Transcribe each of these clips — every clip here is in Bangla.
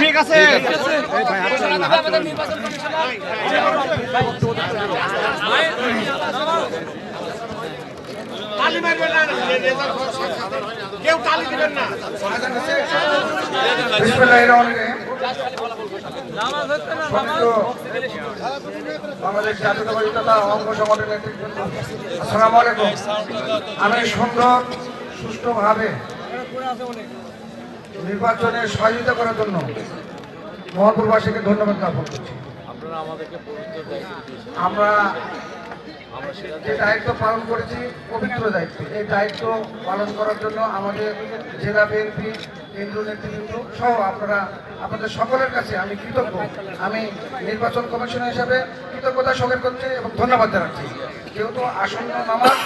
ঠিক আছে। তালি মারবেন না কেউ তালি দিবেন না বাংলাদেশ জাতীয়তাবাদী তথা অঙ্গ সংগঠনের আসসালামু আলাইকুম। আমি সুন্দর সুষ্ঠুভাবে নির্বাচনে সহযোগিতা করার জন্য মোহনপুরবাসীকে ধন্যবাদ জ্ঞাপন করছি। আমরা যে দায়িত্ব পালন করেছি পবিত্র দায়িত্ব। এই দায়িত্ব পালন করার জন্য আমাদের জেলা বিএনপি কেন্দ্রীয় নেতৃবৃন্দ সহ আপনারা আপনাদের সকলের কাছে আমি কৃতজ্ঞ। আমি নির্বাচন কমিশন হিসাবে কৃতজ্ঞতা স্বীকার করছি এবং ধন্যবাদ জানাচ্ছি। যেহেতু আসন্ন নামাজ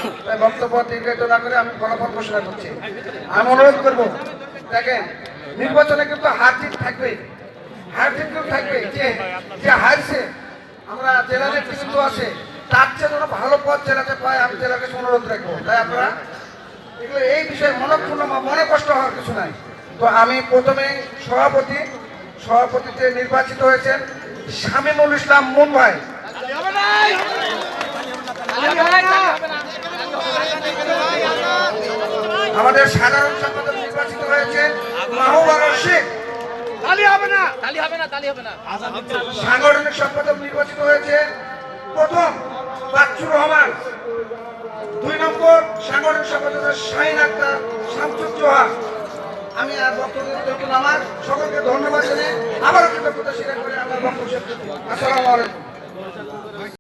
বক্তব্য দীর্ঘায়িত না করে আমি ফলাফল ঘোষণা করছি। আমি অনুরোধ করব দেখেন নির্বাচনে কিন্তু হার জিত থাকবে হার জিত কিন্তু থাকবে যে যে হারছে আমরা জেলা নেতৃবৃন্দ আছে তার চেয়ে যেন ভালো পথ জেলাতে পায় আমি জেলাকে অনুরোধ রাখব তাই আপনারা এগুলো এই বিষয়ে মনক্ষুণ্ণ মনে কষ্ট হওয়ার কিছু নাই তো আমি প্রথমে সভাপতি সভাপতিতে নির্বাচিত হয়েছেন শামীমুল ইসলাম মুন আমাদের সাধারণ সম্পাদক নির্বাচিত হয়েছেন মাহবুব শেখ তালি হবে না তালি হবে না তালি হবে না। সাংগঠনিক সম্পাদক নির্বাচিত হয়েছে প্রথম বাচ্চুর রহমান। দুই নম্বর সাংগঠনিক সম্পাদক শাহিন আক্তার শামসুজ্জোহা আমি আর বক্তব্য দেখুন আমার। সকলকে ধন্যবাদ জানিয়ে আবারও কৃতজ্ঞতা স্বীকার করে আমার বক্তব্য আসসালামু আলাইকুম।